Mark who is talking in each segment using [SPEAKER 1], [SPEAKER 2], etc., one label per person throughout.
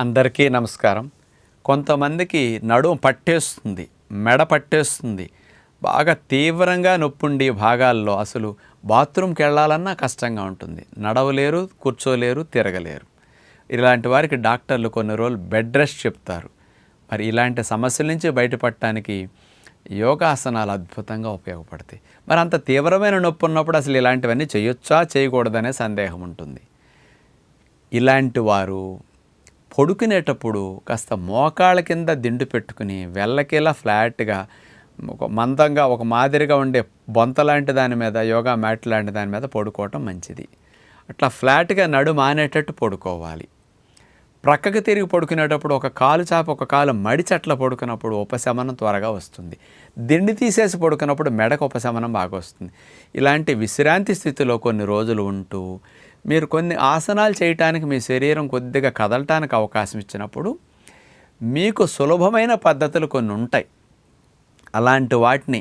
[SPEAKER 1] అందరికీ నమస్కారం. కొంతమందికి నడుము పట్టేస్తుంది మెడ పట్టేస్తుంది. బాగా తీవ్రంగా నొప్పుండి భాగాల్లో అసలు బాత్రూమ్కి వెళ్ళాలన్నా కష్టంగా ఉంటుంది. నడవలేరు కూర్చోలేరు తిరగలేరు. ఇలాంటి వారికి డాక్టర్లు కొన్ని రోజులు బెడ్ రెస్ట్ చెప్తారు. మరి ఇలాంటి సమస్యల నుంచి బయటపడటానికి యోగాసనాలు అద్భుతంగా ఉపయోగపడతాయి. మరి అంత తీవ్రమైన నొప్పి ఉన్నప్పుడు అసలు ఇలాంటివన్నీ చేయొచ్చా చేయకూడదనే సందేహం ఉంటుంది. ఇలాంటి వారు పడుకునేటప్పుడు కాస్త మోకాళ్ళ కింద దిండు పెట్టుకుని వెళ్ళకేలా ఫ్లాట్గా ఒక మందంగా ఒక మాదిరిగా ఉండే బొంత లాంటి దాని మీద యోగా మ్యాట్ లాంటి దాని మీద పడుకోవటం మంచిది. అట్లా ఫ్లాట్గా నడు మానేటట్టు పడుకోవాలి. ప్రక్కకి తిరిగి పడుకునేటప్పుడు ఒక కాలు చాప ఒక కాలు మడిచట్ల పడుకున్నప్పుడు ఉపశమనం త్వరగా వస్తుంది. దిండి తీసేసి పడుకున్నప్పుడు మెడకు ఉపశమనం బాగా వస్తుంది. ఇలాంటి విశ్రాంతి స్థితిలో కొన్ని రోజులు ఉంటూ మీరు కొన్ని ఆసనాలు చేయటానికి మీ శరీరం కొద్దిగా కదలటానికి అవకాశం ఇచ్చినప్పుడు మీకు సులభమైన పద్ధతులు కొన్ని ఉంటాయి. అలాంటి వాటిని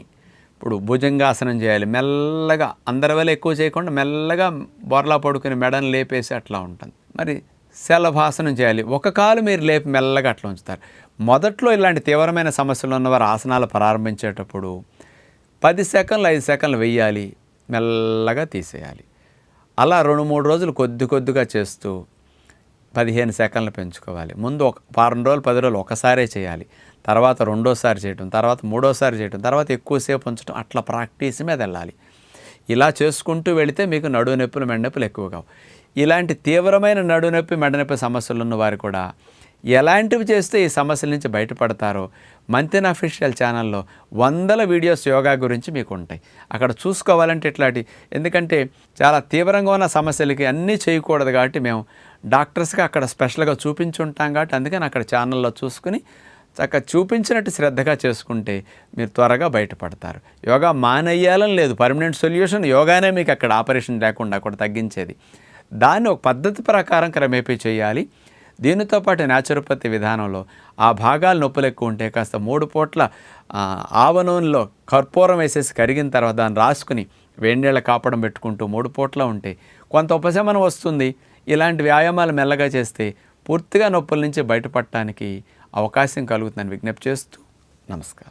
[SPEAKER 1] ఇప్పుడు భుజంగాసనం చేయాలి. మెల్లగా అందరి వల్ల ఎక్కువ చేయకుండా మెల్లగా బొరలా పడుకుని మెడను లేపేసి అట్లా ఉంటుంది. మరి శలభాసనం చేయాలి. ఒక కాలు మీరు లేపి మెల్లగా అట్లా ఉంచుతారు. మొదట్లో ఇలాంటి తీవ్రమైన సమస్యలు ఉన్నవారు ఆసనాలు ప్రారంభించేటప్పుడు పది సెకండ్లు ఐదు సెకండ్లు వెయ్యాలి మెల్లగా తీసేయాలి. అలా రెండు మూడు రోజులు కొద్ది కొద్దిగా చేస్తూ పదిహేను సెకండ్లు పెంచుకోవాలి. ముందు ఒక వారం రోజులు పది రోజులు ఒకసారే చేయాలి. తర్వాత రెండోసారి చేయటం తర్వాత మూడోసారి చేయటం తర్వాత ఎక్కువసేపు ఉంచడం అట్లా ప్రాక్టీస్ మీద వెళ్ళాలి. ఇలా చేసుకుంటూ వెళితే మీకు నడువు నొప్పులు మెడ ఎక్కువ కావు ఇలాంటి తీవ్రమైన నడునొప్పి మెడనొప్పి సమస్యలు ఉన్న వారు కూడా ఎలాంటివి చేస్తే ఈ సమస్యల నుంచి బయటపడతారో మంతెన్ అఫీషియల్ ఛానల్లో వందల వీడియోస్ యోగా గురించి మీకు ఉంటాయి. అక్కడ చూసుకోవాలంటే ఇట్లాంటి ఎందుకంటే చాలా తీవ్రంగా ఉన్న సమస్యలకి అన్నీ చేయకూడదు కాబట్టి మేము డాక్టర్స్కి అక్కడ స్పెషల్గా చూపించుంటాం కాబట్టి అందుకని అక్కడ ఛానల్లో చూసుకుని చక్కగా చూపించినట్టు శ్రద్ధగా చేసుకుంటే మీరు త్వరగా బయటపడతారు. యోగా మానేయాలని లేదు. పర్మనెంట్ సొల్యూషన్ యోగానే మీకు అక్కడ ఆపరేషన్ లేకుండా కూడా తగ్గించేది. దాన్ని ఒక పద్ధతి ప్రకారం క్రమేపీ చేయాలి. దీనితో పాటు న్యాచురోపతి విధానంలో ఆ భాగాలు నొప్పులు ఎక్కువ ఉంటే కాస్త మూడు పూట్ల ఆవ నూనెలో కర్పూరం వేసేసి కరిగిన తర్వాత దాన్ని రాసుకుని వేడినీళ్ళ కాపడం పెట్టుకుంటూ మూడు పూట్ల ఉంటే కొంత ఉపశమనం వస్తుంది. ఇలాంటి వ్యాయామాలు మెల్లగా చేస్తే పూర్తిగా నొప్పుల నుంచి బయటపడటానికి అవకాశం కలుగుతుందని విజ్ఞప్తి చేస్తూ నమస్కారం.